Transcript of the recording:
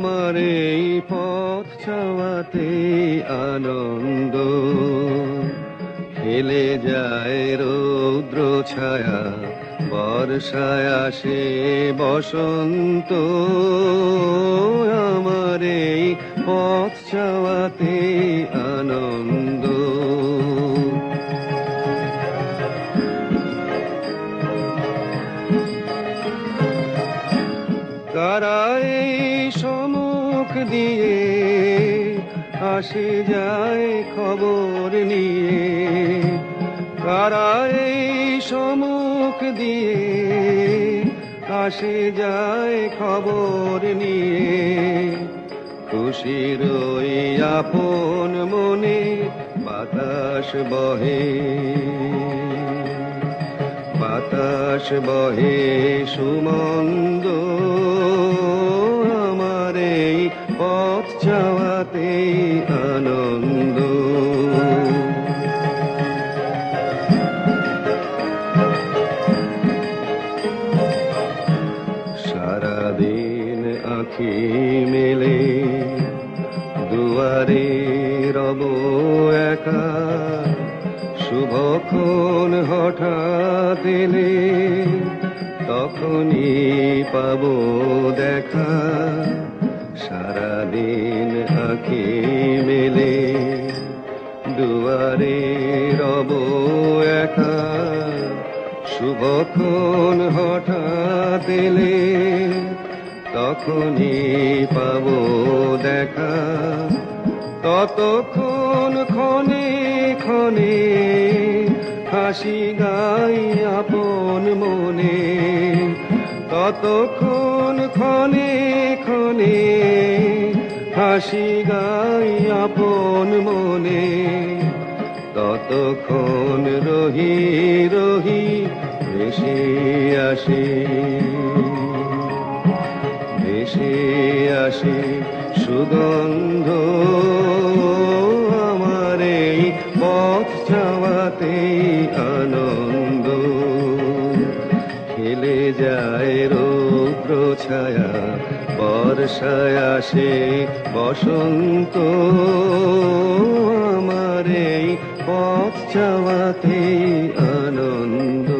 আমার এই পথ চাওয়াতে আনন্দ। খেলে যায় রৌদ্র ছায়া, বর্ষায় আসে বসন্ত। আমার এই পথ চাওয়াতে সমুখ দিয়ে আসে যায় খবর নিয়ে। কারা এই সম্মুখ দিয়ে আসে যায় খবর নিয়ে। খুশি ওই আপন মনে বাতাস বহে। বাতাস বহে সুমন্দ পথ চাওয়াতে আনন্দ। সারাদিন আঁখি মেলে, দুয়ারে রব একা শুভক্ষণ হঠাৎ এলে, তখনই পাবো দেখা। সারাদিন আঁখি মেলে, দুয়ারে রব একা শুভক্ষণ হঠাৎ এলে তখনই পাবো দেখা। ততক্ষণ ক্ষণে ক্ষণে হাসি গাই আপন মনে ততক্ষণ ক্ষণে ক্ষণে হাসি গাই আপন মনে। ততক্ষণ রহি রহি ভেসে আসে ভেসে আসে সুগন্ধ আমার এই পথ চাওয়াতে যায় রৌদ্র ছায়া বর্ষায় আসে বসন্ত। আমার এই পথ চাওয়াতে আনন্দ।